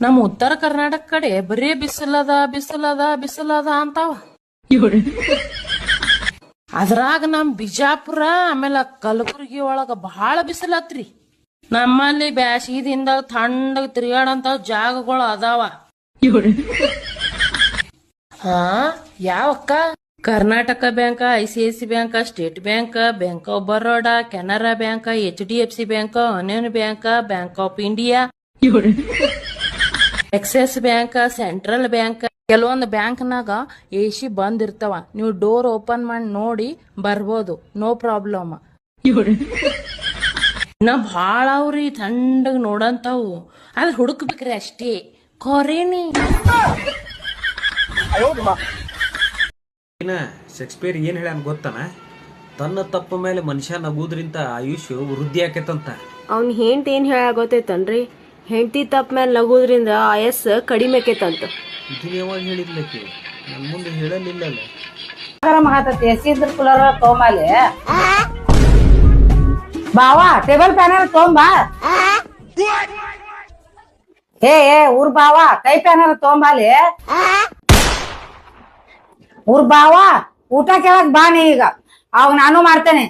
ನಮ್ಮ ಉತ್ತರ ಕರ್ನಾಟಕ ಕಡೆ ಬರೀ ಬಿಸಿಲದ ಬಿಸಿಲದ ಬಿಸಿಲದ ಅಂತಾವ. ಅದ್ರಾಗ ನಮ್ ಬಿಜಾಪುರ ಆಮೇಲೆ ಕಲಬುರ್ಗಿ ಒಳಗ ಬಹಳ ಬಿಸಿಲತ್ರಿ. ನಮ್ಮಲ್ಲಿ ಬ್ಯಾಸಿಗಿದಿಂದ ತಣ್ಣಗ್ ತಿರ್ಗಾಡಂತ ಜಾಗಗಳು ಅದಾವ. ಹಾ ಯಾವಕ್ಕ? Karnataka bank I C I C bank state bank bank of Baroda Canara bank H D F C bank union bank bank of India. Axis bank central bank ಕೆಲವೊಂದು ಬ್ಯಾಂಕ್ನಾಗ ಎ ಸಿ ಬಂದ್ ಇರ್ತಾವ. ನೀವು ಡೋರ್ ಓಪನ್ ಮಾಡಿ ನೋಡಿ ಬರ್ಬೋದು. No problem ನಾ ಭಾಳ ಅವ್ರಿ ಥಂಡಗ್ ನೋಡಂತಾವು. ಅದ್ ಹುಡುಕ್ಬೇಕ್ರಿ ಅಷ್ಟೇ. ಕೊರೇನಿ. ಶೇಕ್ಸ್ಪಿಯರ್ ಏನ್ ಹೇಳ್ಯಾನ ಗೊತ್ತಾನ? ತನ್ನ ತಪ್ಪ ಮೇಲೆ ಮನುಷ್ಯ ನಗುದ್ರಿಂದ ಆಯುಷ್ಯ ವೃದ್ಧಿ ಆಕೇತಂತ. ಅವ್ನ ಹೆಂಡ್ತಿ ಏನ್ ಹೇಳ ಗೊತ್ತೈತನ್ರಿ ಹೆಂಡತಿ ತಪ್ಪ ಮೇಲೆ ನಗೋದ್ರಿಂದ ಆಯಸ್ ಕಡಿಮೆ ಆಕೈತಂತ. ಇದನ್ನ ಯಾವಾಗ ಹೇಳಿದ್ಲಕ್ಕೆ ನನ್ ಮುಂದೆ ಹೇಳಲಿಲ್ಲಲ್ಲ. ಮಗತತಿ ಎಸಿದ್ರ ಕುಲರ ತೊಂಬಲ್ಲಿ ಬಾವಾ ಟೇಬಲ್ ಫ್ಯಾನರ್ ತೊಂಬಾ ಏ ಏ ಊರ್ ಬಾವಾ ಕೈ ಫ್ಯಾನರ್ ತೋಂಬಾಲೆ ಊರ್ ಬಾವಾ ಊಟ ಕೇಳಕ್ ಬಾ ನೀ ಈಗ. ಅವಾಗ ನಾನು ಮಾಡ್ತೇನೆ.